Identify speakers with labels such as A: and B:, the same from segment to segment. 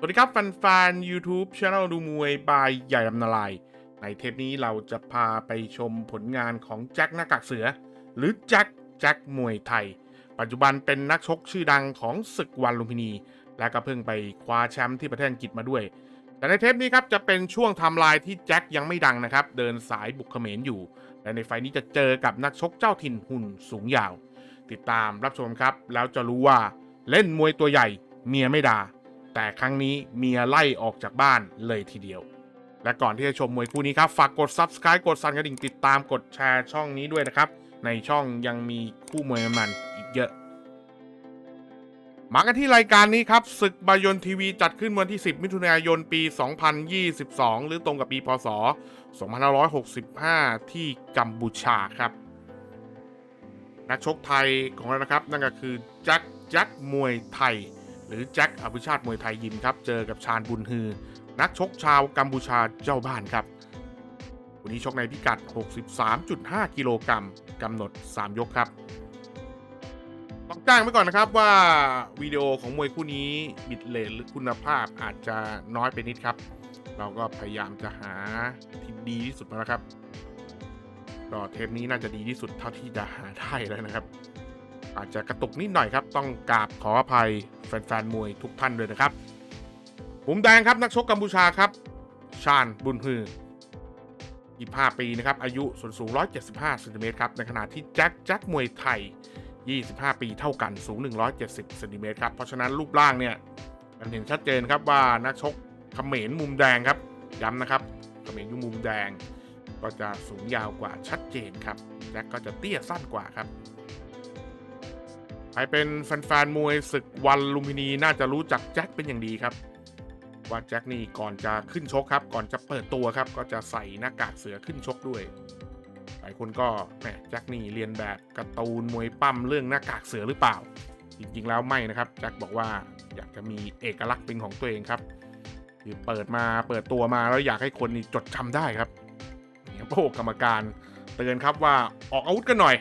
A: สวัสดีครับแฟนๆ YouTube Channel ดูมวยบายใหญ่ลำนาลาย ในเทปนี้เราจะพาไปชมผลงานของแจ็คหน้ากากเสือ หรือแจ็คแจ็คมวยไทย ปัจจุบันเป็นนักชกชื่อดังของศึกวันลุมพินี และก็เพิ่งไปคว้าแชมป์ที่ประเทศอังกฤษมาด้วย แต่ในเทปนี้ครับจะเป็นช่วงทำลายที่แจ็คยังไม่ดังนะครับ เดินสายบุกเขมรอยู่ และในไฟนี้จะเจอกับนักชกเจ้าถิ่นหุ่นสูงยาว ติดตามรับชมครับแล้วจะรู้ว่าเล่นมวยตัวใหญ่เมียไม่ด่า แต่ครั้งนี้เมียไล่ออกจากบ้านเลยทีเดียว และก่อนที่จะชมมวยคู่นี้ครับ ฝากกด subscribe กดสั่นกระดิ่งติดตามกดแชร์ช่องนี้ด้วยนะครับ ในช่องยังมีคู่มวยมันอีกเยอะมากันที่รายการนี้ครับศึกบายนทีวีจัดขึ้นวันที่ 10 มิถุนายนปี 2022 หรือตรงกับปีพศ 2565 ที่กัมพูชาครับ นักชกไทยของเรานะครับ นั่นก็คือแจ็คแจ็คมวยไทย หรือแจ็คอภิชาติมวยไทยยิมครับ เจอกับชาญบุญฮือ นักชกชาวกัมพูชาเจ้าบ้านครับ วันนี้ชกในพิกัด 63.5 กิโลกรัมกำหนด 3 ยกครับต้องแจ้งไว้ก่อนนะครับว่าวิดีโอของมวยคู่นี้บิดเลนหรือคุณภาพอาจจะน้อยไปนิดครับ เราก็พยายามจะหาที่ดีที่สุดมาแล้วครับก็เทปนี้น่าจะดีที่สุดเท่าที่จะหาได้แล้วนะครับ อาจจะกระตุกนิดหน่อยครับ ต้องกราบขออภัยแฟนๆมวยทุกท่านด้วยนะครับมุมแดงครับนักชกกัมพูชาครับ ชาญบุญฮือ25ปีนะครับ อายุส่วนสูง 175เซนติเมตรครับ ในขณะที่แจ็คแจ็คมวยไทย 25 ปีเท่ากันสูง 170เซนติเมตรครับ เพราะฉะนั้นรูปร่างเนี่ยมันเห็นชัดเจนครับว่านักชกเขมรมุมแดงครับย้ำนะครับเขมรอยู่มุมแดง ก็จะสูงยาวกว่าชัดเจนครับแจ็คก็จะเตี้ยสั้นกว่าครับ ใครเป็นแฟนๆมวยศึกวันลุมพินีน่าจะรู้จักแจ็คเป็นอย่างดีครับ ว่าแจ็คนี่ก่อนจะขึ้นชกครับ ก่อนจะเปิดตัวครับ ก็จะใส่หน้ากากเสือขึ้นชกด้วย หลายคนก็แหมแจ็คนี่เรียนแบบการ์ตูนมวยปั้มเรื่องหน้ากากเสือหรือเปล่า จริงๆแล้วไม่นะครับแจ็คบอกว่าอยากจะมีเอกลักษณ์เป็นของตัวเองครับคือเปิดมาเปิดตัวมาแล้วอยากให้คนนี่จดจำได้ครับเนี่ยโอ้กรรมการเตือนครับว่าออกอาวุธกันหน่อย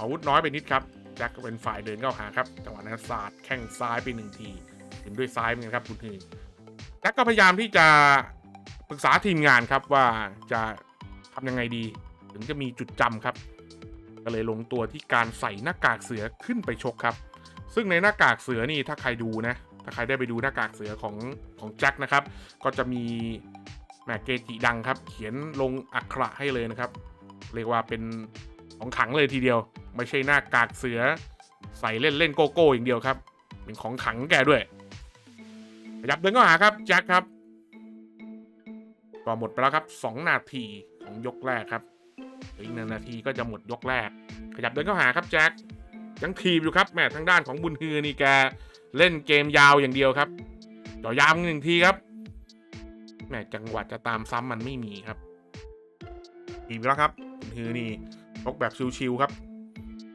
A: อาวุธน้อยไปนิดครับ จ็คก็เป็นฝ่ายเดินเข้าหาครับจังหวะนั้นสาดแข้งซ้ายไปหนึ่งทีถึงด้วยซ้ายเหมือนกันครับคุณทีแจ็คก็พยายามที่จะปรึกษาทีมงานครับว่าจะทำยังไงดี ถึงจะมีจุดจำครับ ก็เลยลงตัวที่การใส่หน้ากากเสือขึ้นไปชกครับ ซึ่งในหน้ากากเสือนี่ถ้าใครดูนะ ถ้าใครได้ไปดูหน้ากากเสือของของแจ็คนะครับ ก็จะมีแหมเกจิดังครับ เขียนลงอักขระให้เลยนะครับ เรียกว่าเป็น ของขังเลยทีเดียว ไม่ใช่หน้ากากเสือ ใส่เล่นเล่นโกโก้อย่างเดียวครับ เป็นของขังแกด้วยขยับเดินเข้าหาครับแจ็คครับก็หมดไปแล้วครับ 2 นาทีของยกแรกครับอีกหนึ่งนาทีก็จะหมดยกแรก ขยับเดินเข้าหาครับแจ็คยังทีบอยู่ครับแม่ทางด้านของบุญฮือนี่แกเล่นเกมยาวอย่างเดียวครับต่อยามหนึ่งทีครับแม่จังหวะจะตามซ้ำมันไม่มีครับทีบแล้วครับบุญฮือนี่ ชกแบบชิวๆครับ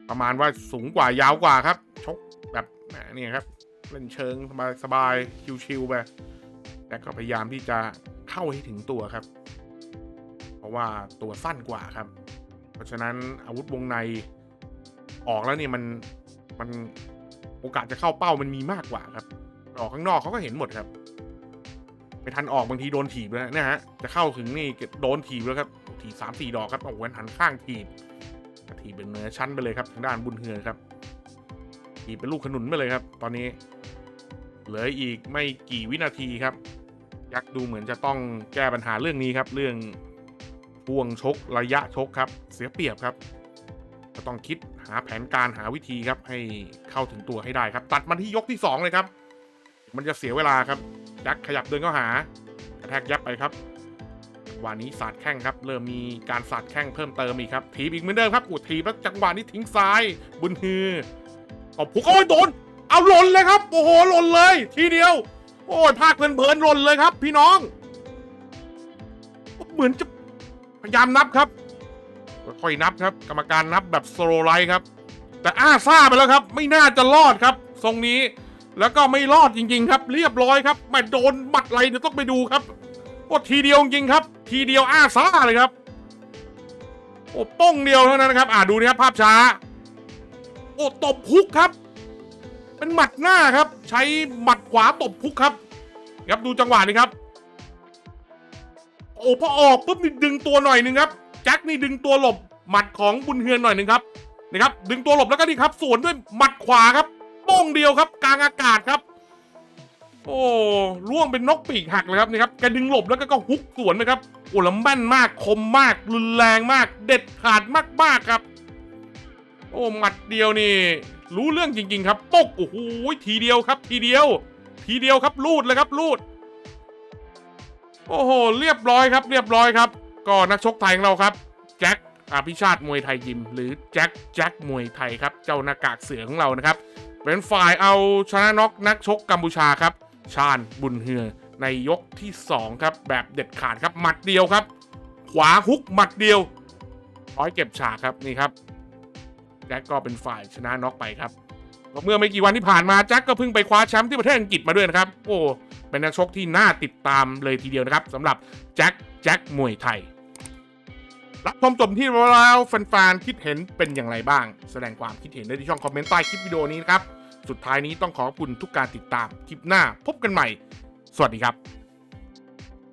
A: ประมาณว่าสูงกว่ายาวกว่าครับ ชกแบบเนี่ยครับเล่นเชิงสบายๆชิวๆไปแต่ก็พยายามที่จะเข้าให้ถึงตัวครับ เพราะว่าตัวสั้นกว่าครับ เพราะฉะนั้นอาวุธวงในออกแล้วเนี่ยมันมันโอกาสจะเข้าเป้ามันมีมากกว่าครับ ออกข้างนอกเขาก็เห็นหมดครับไม่ทันออกบางทีโดนถีบแล้วนะฮะจะเข้าถึงนี่โดนถีบแล้วครับถีบสามสี่ดอกครับโอ้โหหันข้างถีบ ถีเป็นเนื้อชั้นไปเลยครับทางด้านบุญเฮือครับถีเป็นลูกขนุนไปเลยครับ ตอนนี้ เหลืออีกไม่กี่วินาทีครับ ยักษ์ดูเหมือนจะต้องแก้ปัญหาเรื่องนี้ครับ เรื่องพ่วงชกระยะชกครับ เสียเปรียบครับก็ต้องคิดหาแผนการหาวิธีครับให้เข้าถึงตัวให้ได้ครับ ตัดมาที่ยกที่ 2 เลยครับ มันจะเสียเวลาครับยักษ์ขยับเดินเข้าหากระแทกยับไปครับ วันนี้สาดแข้งครับ เริ่มมีการสาดแข้งเพิ่มเติมอีกครับทีบอีกเหมือนเดิมครับอุทีบแล้วจังหวะนี้ทิ้งซ้าย บุญฮือตบพุกโอ้ยโดน เอาหล่นเลยครับโอ้โหหล่นเลย ทีเดียว โอ้ยภาคเพลินๆหล่นเลยครับ พี่น้อง เหมือนจะพยายามนับครับค่อยนับครับ กรรมการนับแบบสโลไลท์ครับ แต่อ้าซ่าไปแล้วครับ ไม่น่าจะรอดครับ ทรงนี้แล้วก็ไม่รอดจริง ๆ ครับ เรียบร้อยครับม่โดนบัดอะไรเดี๋ยวต้องไปดูครับ โอ้ทีเดียวจริงครับ ทีเดียวอ้าซ่าเลยครับโอ้ป้องเดียวเท่านั้นนะครับ อ่าดูนะครับภาพช้า โอ้ตบพุกครับ เป็นหมัดหน้าครับ ใช้หมัดขวาตบพุกครับ ครับดูจังหวะนี้ครับ โอ้พอออกปุ๊บนี่ดึงตัวหน่อยนึงครับแจ็คนี่ดึงตัวหลบหมัดของบุญเฮือนหน่อยนึงครับนะครับ ดึงตัวหลบแล้วก็นี่ครับสวนด้วยหมัดขวาครับป้องเดียวครับ กลางอากาศครับ โอ้ล่วงเป็นนกปีกหักเลยครับนี่ครับแกดึงหลบแล้วก็ก็ฮุกสวนนะครับโอ้แล้วแม่นมากคมมากรุนแรงมาก เด็ดขาดมากๆครับ โอ้หมัดเดียวนี่ รู้เรื่องจริง ๆ ครับปกโอ้โหทีเดียวครับ ทีเดียว ทีเดียวครับลูดเลยครับลูด โอ้โหเรียบร้อยครับ เรียบร้อยครับ ก็นักชกไทยของเราครับแจ็คอภิชาติมวยไทยยิม หรือแจ็คแจ็คมวยไทยครับ เจ้าหน้ากากเสือของเรานะครับเป็นฝ่ายเอาชนะน็อกนักชกกัมพูชาครับ ชาญบุญเฮือในยกที่ 2 ครับ แบบเด็ดขาดครับ หมัดเดียวครับ ขวาฮุกหมัดเดียวร้อยเก็บฉากครับนี่ครับแจ็คก็เป็นฝ่ายชนะน็อกไปครับก็เมื่อไม่กี่วันที่ผ่านมาแจ็คก็เพิ่งไปคว้าแชมป์ที่ประเทศอังกฤษมาด้วยนะครับ โอ้เป็นนักชกที่น่าติดตามเลยทีเดียวนะครับสำหรับแจ็คแจ็คมวยไทยรับชมจบที่แล้วแฟนๆคิดเห็นเป็นอย่างไรบ้าง แสดงความคิดเห็นได้ที่ช่องคอมเมนต์ใต้คลิปวิดีโอนี้นะครับ สุดท้ายนี้ต้องขอบคุณทุกการติดตามคลิปหน้าพบกันใหม่ สวัสดีครับ